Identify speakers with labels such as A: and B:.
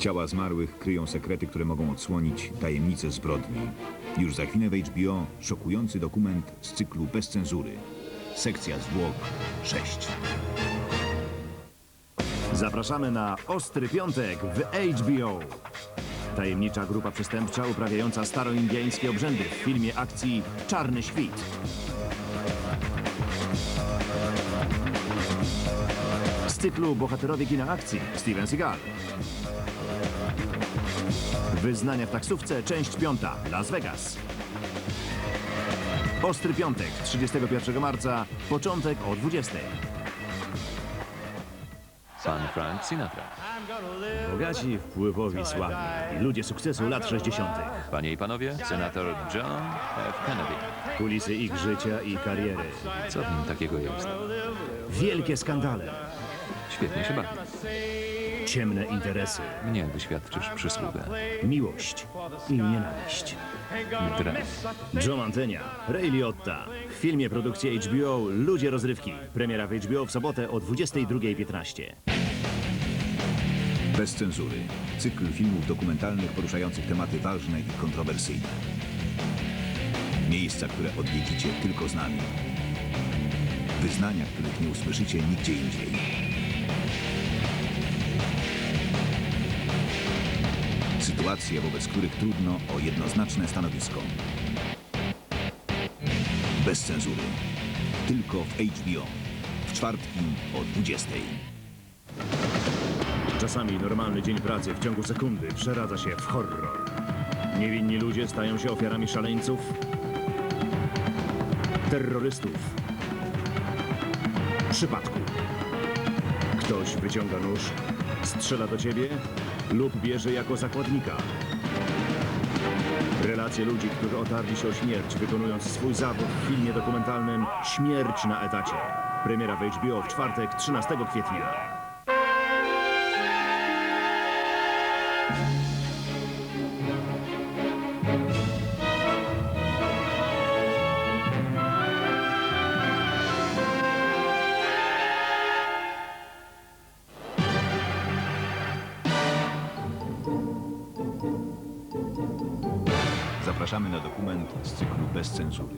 A: Ciała zmarłych kryją sekrety, które mogą odsłonić tajemnice zbrodni. Już za chwilę w HBO szokujący dokument z cyklu Bez cenzury. Sekcja zwłok 6.
B: Zapraszamy na Ostry Piątek w HBO. Tajemnicza grupa przestępcza uprawiająca staroindiańskie obrzędy w filmie akcji Czarny Świt. Z cyklu Bohaterowie kina akcji Steven Seagal. Wyznania w taksówce, część piąta, Las Vegas. Ostry Piątek, 31 marca, początek o 20.
C: Pan Frank Sinatra.
B: Bogaci, wpływowi, sławni i ludzie sukcesu lat 60.
C: Panie i panowie, senator John F. Kennedy.
B: Kulisy ich życia i kariery.
C: Co w nim takiego jest?
B: Wielkie skandale,
C: Świetnie się bawi.
B: Ciemne interesy,
C: Mnie wyświadczysz przysługę.
B: miłość i nienawiść.
C: Dren.
B: Joe Mantegna, Ray Liotta. W filmie produkcji HBO Ludzie rozrywki. Premiera w HBO w sobotę o 22.15.
A: Bez cenzury. Cykl filmów dokumentalnych poruszających tematy ważne i kontrowersyjne. Miejsca, które odwiedzicie tylko z nami. Wyznania, których nie usłyszycie nigdzie indziej. Sytuacje, wobec których trudno o jednoznaczne stanowisko. Bez cenzury. Tylko w HBO. W czwartki o 20.
B: Czasami normalny dzień pracy w ciągu sekundy przeradza się w horror. Niewinni ludzie stają się ofiarami szaleńców, terrorystów, przypadku. Ktoś wyciąga nóż, strzela do ciebie lub bierze jako zakładnika. Relacje ludzi, którzy otarli się o śmierć, wykonując swój zawód w filmie dokumentalnym Śmierć na etacie. Premiera w HBO w czwartek, 13 kwietnia.
A: Zapraszamy na dokument z cyklu Bez cenzury.